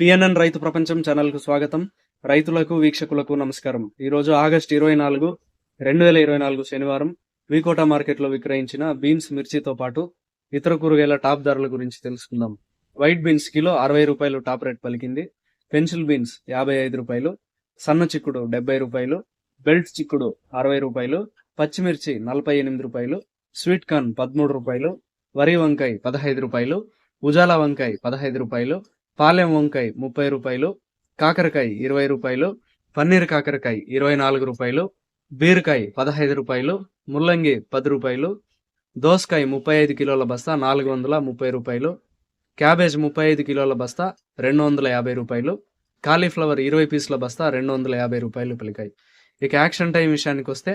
PNN రైతు ప్రపంచం ఛానల్కు స్వాగతం. రైతులకు వీక్షకులకు నమస్కారం. ఈరోజు ఆగస్టు ఆగస్ట్ ఇరవై నాలుగు రెండు వేల ఇరవై నాలుగు శనివారం వికోట మార్కెట్లో విక్రయించిన బీన్స్ మిర్చితో పాటు ఇతర కూరగాయల టాప్ ధరల గురించి తెలుసుకుందాం. వైట్ బీన్స్ కిలో అరవై రూపాయలు టాప్ రేట్ పలికింది. పెన్సిల్ బీన్స్ యాభై ఐదు రూపాయలు సన్న చిక్కుడు డెబ్బై రూపాయలు బెల్ట్ చిక్కుడు అరవై రూపాయలు పచ్చిమిర్చి నలభై ఎనిమిది రూపాయలు స్వీట్ కార్న్ పదమూడు రూపాయలు వరి వంకాయ పదహైదు రూపాయలు ఉజాలా వంకాయ పదహైదు రూపాయలు పాలెం వంకాయ ముప్పై రూపాయలు కాకరకాయ ఇరవై రూపాయలు పన్నీర్ కాకరకాయ ఇరవై నాలుగు రూపాయలు బీరకాయ పదహైదు రూపాయలు ముల్లంగి పది రూపాయలు దోసకాయ ముప్పై ఐదు కిలోల బస్తా నాలుగు వందల ముప్పై రూపాయలు క్యాబేజ్ ముప్పై ఐదు కిలోల బస్తా రెండు వందల యాభై రూపాయలు కాలీఫ్లవర్ ఇరవై పీసుల బస్తా రెండు వందల యాభై రూపాయలు పలికాయి ఇక యాక్షన్ టైం విషయానికి వస్తే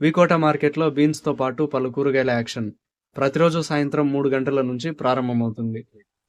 వికోట మార్కెట్లో బీన్స్తో పాటు పలు కూరగాయల యాక్షన్. ప్రతిరోజు సాయంత్రం మూడు గంటల నుంచి ప్రారంభమవుతుంది.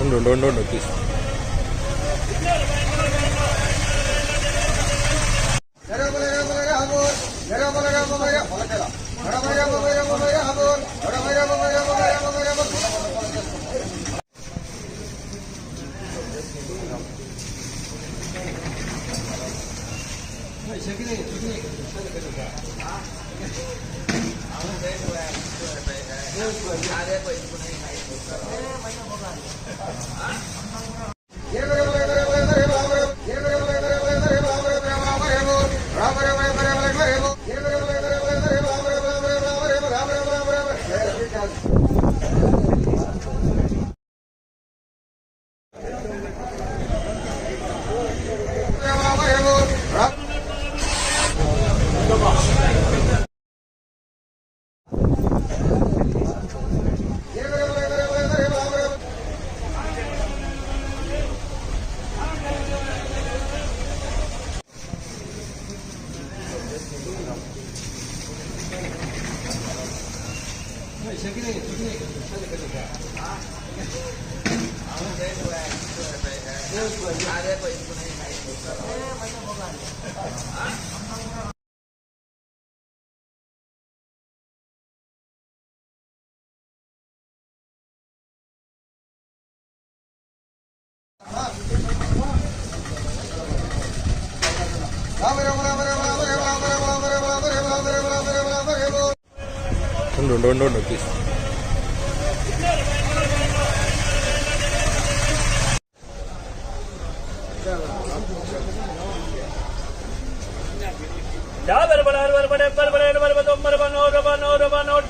ఉండు ఉండు ఉండు ఉండు Ha? राम राम राम राम ఉండు ఉండు ఉండు ఉండు తీసు యా బరబడ బరబడ బరబడ బరబడ తొంభై నూట నూట నూట పది నూట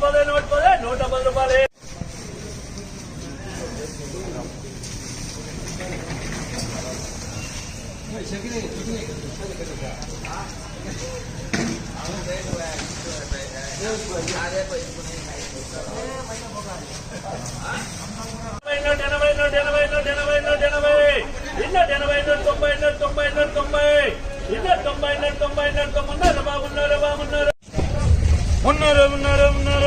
ఎనభై నూట ఎనభై